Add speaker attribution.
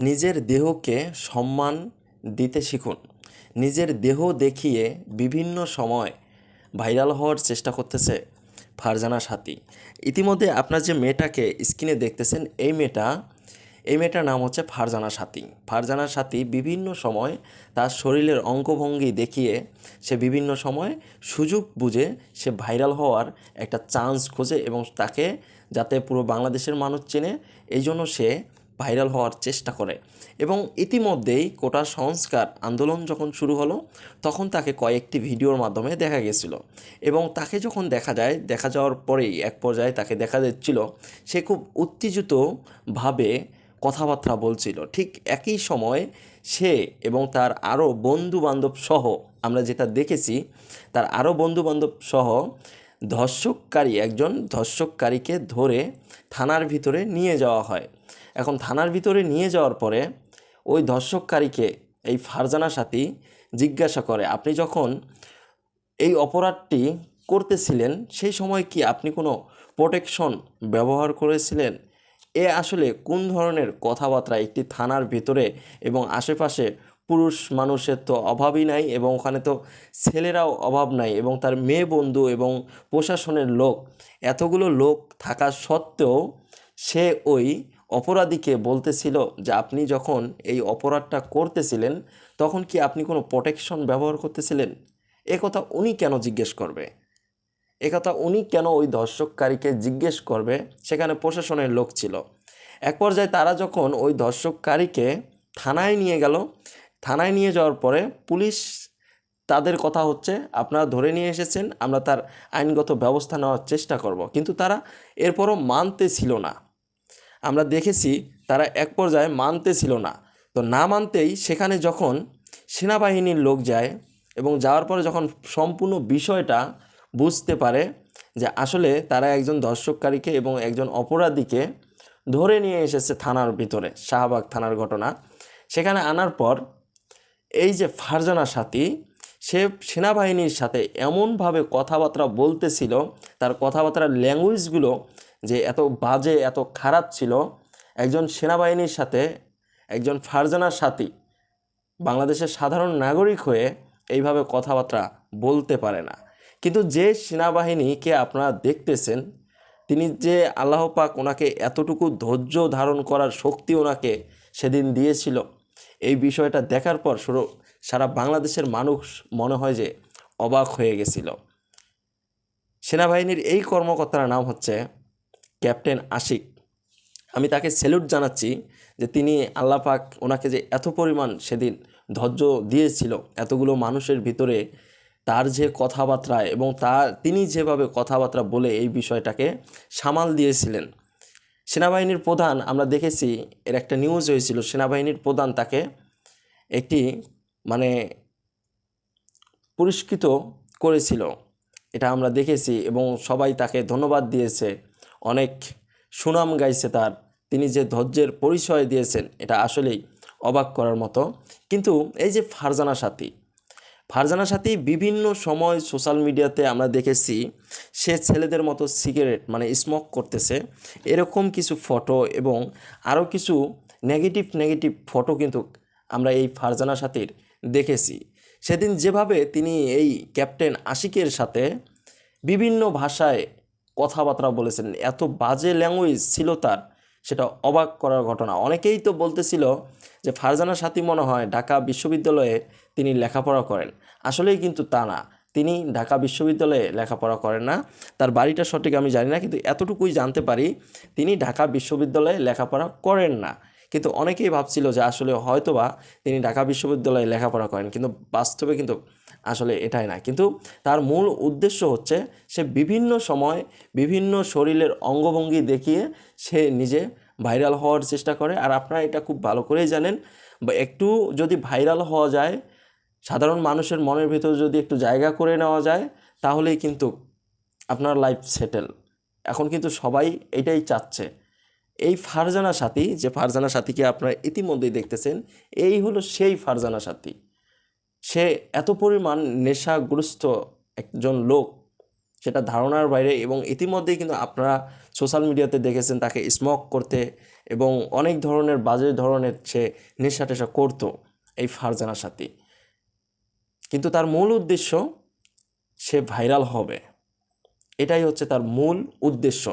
Speaker 1: নিজের দেহকে সম্মান দিতে শিখুন। নিজের দেহ দেখিয়ে বিভিন্ন সময় ভাইরাল হওয়ার চেষ্টা করতেছে ফারজানা সাথী। ইতিমধ্যে আপনার যে মেয়েটাকে স্ক্রিনে দেখতেছেন, এই মেয়েটা, এই মেয়েটার নাম হচ্ছে ফারজানা সাথী। ফারজানা সাথী বিভিন্ন সময় তার শরীরের অঙ্গভঙ্গি দেখিয়ে সে বিভিন্ন সময় সুযোগ বুঝে সে ভাইরাল হওয়ার একটা চান্স খোঁজে এবং তাকে যাতে পুরো বাংলাদেশের মানুষ চেনে, এই জন্য সে ভাইরাল হওয়ার চেষ্টা করে। এবং ইতিমধ্যেই কোটা সংস্কার আন্দোলন যখন শুরু হলো, তখন তাকে কয়েকটি ভিডিওর মাধ্যমে দেখা গেছিল। এবং তাকে যখন দেখা যায়, দেখা যাওয়ার পরেই এক পর্যায়ে তাকে দেখা যাচ্ছিল, সে খুব উত্তেজিতভাবে কথাবার্তা বলছিল। ঠিক একই সময় সে এবং তার আরও বন্ধু বান্ধব সহ, আমরা যেটা দেখেছি, তার আরও বন্ধু বান্ধব সহ ধর্ষককারী একজন ধর্ষককারীকে ধরে থানার ভিতরে নিয়ে যাওয়া হয়। এখন থানার ভিতরে নিয়ে যাওয়ার পরে ওই ধর্ষককারীকে, এই ফারজানা সাথী জিজ্ঞাসা করে, আপনি যখন এই অপরাধটি করতেছিলেন, সেই সময় কি আপনি কোনো প্রোটেকশন ব্যবহার করেছিলেন? এ আসলে কোন ধরনের কথাবার্তা? একটি থানার ভিতরে এবং আশেপাশে পুরুষ মানুষের তো অভাবই নাই এবং ওখানে তো ছেলেরাও অভাব নাই এবং তার মেয়ে বন্ধু এবং প্রশাসনের লোক, এতগুলো লোক থাকা সত্ত্বেও সে ওই অপরাধীকে বলতেছিল যে আপনি যখন এই অপরাধটা করতেছিলেন, তখন কি আপনি কোনো প্রোটেকশন ব্যবহার করতেছিলেন? কথা উনি কেন জিজ্ঞেস করবে? এ কথা উনি কেন ওই ধর্ষককারীকে জিজ্ঞেস করবে? সেখানে প্রশাসনের লোক ছিল। এক পর্যায়ে তারা যখন ওই ধর্ষককারীকে থানায় নিয়ে গেল, থানায় নিয়ে যাওয়ার পরে পুলিশ তাদের কথা হচ্ছে, আপনারা ধরে নিয়ে এসেছেন, আমরা তার আইনগত ব্যবস্থা নেওয়ার চেষ্টা করব। কিন্তু তারা এরপরও মানতে ছিল না। আমরা দেখেছি তারা এক পর্যায়ে মানতে ছিল না। তো না মানতেই সেখানে যখন সেনাবাহিনীর লোক যায় এবং যাওয়ার পরে যখন সম্পূর্ণ বিষয়টা বুঝতে পারে যে আসলে তারা একজন ধর্ষককারীকে এবং একজন অপরাধীকে ধরে নিয়ে এসেছে থানার ভিতরে, শাহবাগ থানার ঘটনা, সেখানে আনার পর এই যে ফারজানা সাথী, সে সেনাবাহিনীর সাথে এমনভাবে কথাবার্তা বলতেছিল, তার কথাবার্তার ল্যাঙ্গুয়েজগুলো যে এত বাজে, এত খারাপ ছিল, একজন সেনাবাহিনীর সাথে, একজন ফারজানার সাথী, বাংলাদেশের সাধারণ নাগরিক হয়ে এইভাবে কথাবার্তা বলতে পারে না। কিন্তু যে সেনাবাহিনীকে আপনারা দেখতেছেন, তিনি যে আল্লাহ পাক ওনাকে এতটুকু ধৈর্য ধারণ করার শক্তি ওনাকে সেদিন দিয়েছিল, এই বিষয়টা দেখার পর শুরু, সারা বাংলাদেশের মানুষ মনে হয় যে অবাক হয়ে গেছিল। সেনাবাহিনীর এই কর্মকর্তার নাম হচ্ছে ক্যাপ্টেন আশিক। আমি তাকে স্যালুট জানাচ্ছি যে তিনি আল্লাহ পাক ওনাকে যে এত পরিমাণ সেদিন ধৈর্য দিয়েছিল, এতগুলো মানুষের ভিতরে তার যে কথাবার্তা এবং তার, তিনি যেভাবে কথাবার্তা বলে এই বিষয়টাকে সামাল দিয়েছিলেন। সেনাবাহিনীর প্রধান, আমরা দেখেছি এর একটা নিউজ হয়েছিল, সেনাবাহিনীর প্রধান তাকে একটি মানে পুরস্কৃত করেছিল। এটা আমরা দেখেছি এবং সবাই তাকে ধন্যবাদ দিয়েছে। অনেক সুনাম গাইছে তার। তিনি যে ধৈর্যের পরিচয় দিয়েছেন, এটা আসলেই অবাক করার মতো। কিন্তু এই যে ফারজানা সাথী ফারজানা সাথী বিভিন্ন সময় সোশ্যাল মিডিয়াতে আমরা দেখেছি, সে ছেলেদের মতো সিগারেট মানে স্মোক করতেছে। এরকম কিছু ফটো এবং আরও কিছু নেগেটিভ নেগেটিভ ফটো কিন্তু আমরা এই ফারজানা সাথীর দেখেছি। সেদিন যেভাবে তিনি এই ক্যাপ্টেন আশিকের সাথে বিভিন্ন ভাষায় কথাবার্তা বলেছেন। এত বাজে ল্যাঙ্গুয়েজ ছিল তার, সেটা অবাক করার ঘটনা। অনেকেই তো বলতেছিল যে ফারজানা সাথী মনে হয় ঢাকা বিশ্ববিদ্যালয়ে তিনি লেখাপড়া করেন। আসলেই কিন্তু তা না। তিনি ঢাকা বিশ্ববিদ্যালয়ে লেখাপড়া করেন না। তার বাড়িটা সঠিক আমি জানি না, কিন্তু এতটুকুই জানতে পারি তিনি ঢাকা বিশ্ববিদ্যালয়ে লেখাপড়া করেন না। কিন্তু অনেকেই ভাবছিল যে আসলে হয়তোবা তিনি ঢাকা বিশ্ববিদ্যালয়ে লেখাপড়া করেন, কিন্তু বাস্তবে কিন্তু আসলে এটাই না। কিন্তু তার মূল উদ্দেশ্য হচ্ছে সে বিভিন্ন সময় বিভিন্ন শরীরের অঙ্গভঙ্গি দেখিয়ে সে নিজে ভাইরাল হওয়ার চেষ্টা করে। আর আপনারা এটা খুব ভালো করেই জানেন, বা একটু যদি ভাইরাল হওয়া যায়, সাধারণ মানুষের মনের ভিতর যদি একটু জায়গা করে নেওয়া যায়, তাহলেই কিন্তু আপনার লাইফ সেটেল এখন কিন্তু সবাই এটাই চাচ্ছে। এই ফারজানা সাথী, যে ফারজানা সাথীকে আপনারা ইতিমধ্যেই দেখতেছেন, এই হলো সেই ফারজানা সাথী। সে এত পরিমাণ নেশাগ্রস্ত একজন লোক, সেটা ধারণার বাইরে এবং ইতিমধ্যেই কিন্তু আপনারা সোশ্যাল মিডিয়াতে দেখেছেন তাকে স্মোক করতে এবং অনেক ধরনের বাজে ধরনের সে নেশা টেশা করতো এই ফারজানার সাথে। কিন্তু তার মূল উদ্দেশ্য, সে ভাইরাল হবে। এটাই হচ্ছে তার মূল উদ্দেশ্য।